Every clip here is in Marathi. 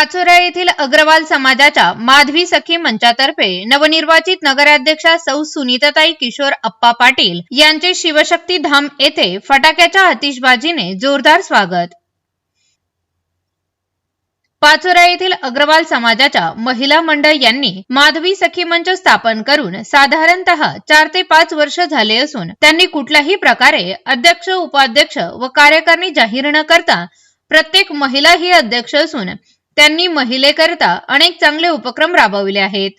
पाचोरा येथील अग्रवाल समाजाच्या माधवी सखी मंचातर्फे नवनिर्वाचित नगराध्यक्षा सौ सुनीताताई किशोर अप्पा पाटील यांचे शिवशक्ती धाम येथे फटाक्याच्या आतिषबाजीने जोरदार स्वागत. पाचोरा येथील अग्रवाल समाजाच्या महिला मंडळ यांनी माधवी सखी मंच स्थापन करून साधारणत चार ते पाच वर्ष झाले असून त्यांनी कुठल्याही प्रकारे अध्यक्ष उपाध्यक्ष व कार्यकारिणी जाहीर न करता प्रत्येक महिला ही अध्यक्ष असून त्यांनी महिलेकरता अनेक चांगले उपक्रम राबविले आहेत.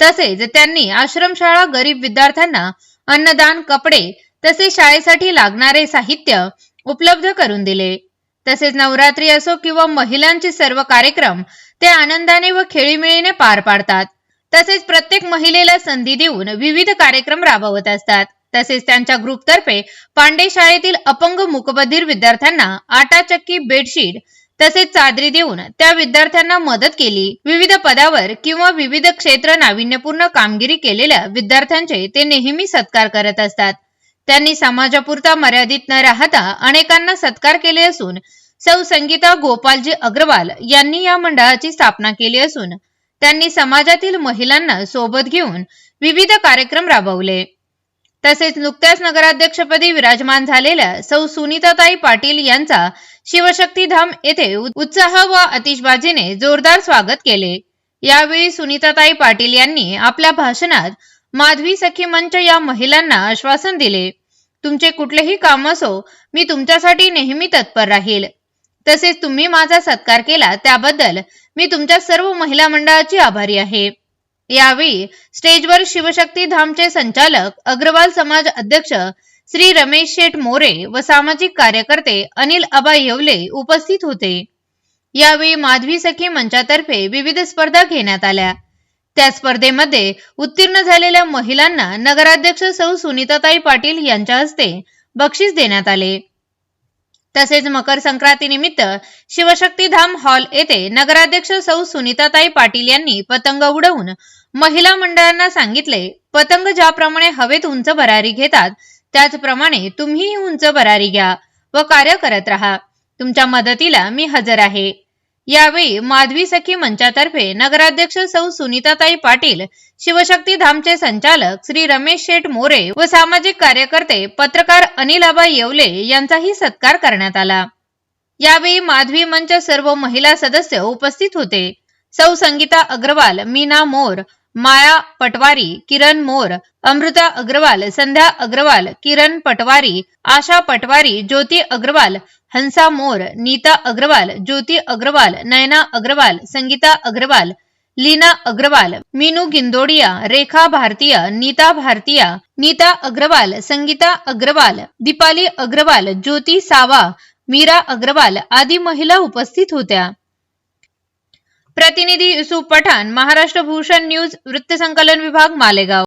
तसेच त्यांनी आश्रमशाळा गरीब विद्यार्थ्यांना अन्नदान कपडे तसेच शाळेसाठी लागणारे साहित्य उपलब्ध करून दिले. तसेच नवरात्री असो किंवा महिलांचे सर्व कार्यक्रम ते आनंदाने व खेळीमेळीने पार पाडतात. तसेच प्रत्येक महिलेला संधी देऊन विविध कार्यक्रम राबवत असतात. तसेच त्यांच्या ग्रुपतर्फे पांडे शाळेतील अपंग मुकबधीर विद्यार्थ्यांना आटा चक्की बेडशीट तसेच चादरी देऊन त्या विद्यार्थ्यांना मदत केली. विविध पदावर किंवा विविध क्षेत्र नाविन्यपूर्ण कामगिरी केलेल्या विद्यार्थ्यांचे ते नेहमी सत्कार करत असतात. त्यांनी समाजापुरता मर्यादित न राहता अनेकांना सत्कार केले असून सौ संगीता गोपालजी अग्रवाल यांनी या मंडळाची स्थापना केली असून त्यांनी समाजातील महिलांना सोबत घेऊन विविध कार्यक्रम राबवले. तसेच नुकत्याच नगराध्यक्षपदी विराजमान झालेल्या सौ सुनीताताई पाटील यांचा शिवशक्ती धाम येथे उत्साह व आतिषबाजीने जोरदार स्वागत केले. यावेळी सुनीताताई पाटील यांनी आपल्या भाषणात माधवी सखी मंच या महिलांना आश्वासन दिले. तुमचे कुठलेही काम असो मी तुमच्यासाठी नेहमी तत्पर राहील. तसेच तुम्ही माझा सत्कार केला त्याबद्दल मी तुमच्या सर्व महिला मंडळाची आभारी आहे. यावेळी स्टेजवर शिवशक्ती धामचे संचालक अग्रवाल समाज अध्यक्ष श्री रमेश शेठ मोरे व सामाजिक कार्यकर्ते अनिल अबा येवले उपस्थित होते. यावेळी माधवी सखी मंचातर्फे विविध स्पर्धा घेण्यात आल्या. त्या स्पर्धेमध्ये उत्तीर्ण झालेल्या महिलांना नगराध्यक्ष सौ सुनीताताई पाटील यांच्या हस्ते बक्षीस देण्यात आले. तसेच मकर संक्रांतीनिमित्त शिवशक्ती धाम हॉल येथे नगराध्यक्ष सौ सुनीताताई पाटील यांनी पतंग उडवून महिला मंडळांना सांगितले पतंग ज्याप्रमाणे हवेत उंच भरारी घेतात त्याचप्रमाणे तुम्ही उंच भरारी घ्या व कार्य करत राहा. तुमच्या मदतीला मी हजर आहे. यावेळी माधवी सखी मंचातर्फे नगराध्यक्ष सौ सुनीताताई पाटील शिवशक्ती धामचे संचालक श्री रमेश शेठ मोरे व सामाजिक कार्यकर्ते पत्रकार अनिल आबा येवले यांचाही सत्कार करण्यात आला. यावेळी माधवी मंच सर्व महिला सदस्य उपस्थित होते. सौ संगीता अग्रवाल मीना मोर माया पटवारी किरण मोर अमृता अग्रवाल संध्या अग्रवाल किरण पटवारी आशा पटवारी ज्योती अग्रवाल हंसा मोर नीता अग्रवाल ज्योती अग्रवाल नयना अग्रवाल संगीता अग्रवाल लीना अग्रवाल मीनू गिंदोडिया रेखा भारतीय नीता भारतीय नीता अग्रवाल संगीता अग्रवाल दीपाली अग्रवाल ज्योती सावा मीरा अग्रवाल आदी महिला उपस्थित होत्या. प्रतिनिधी युसुफ पठाण महाराष्ट्र भूषण न्यूज वृत्तसंकलन विभाग मालेगाव.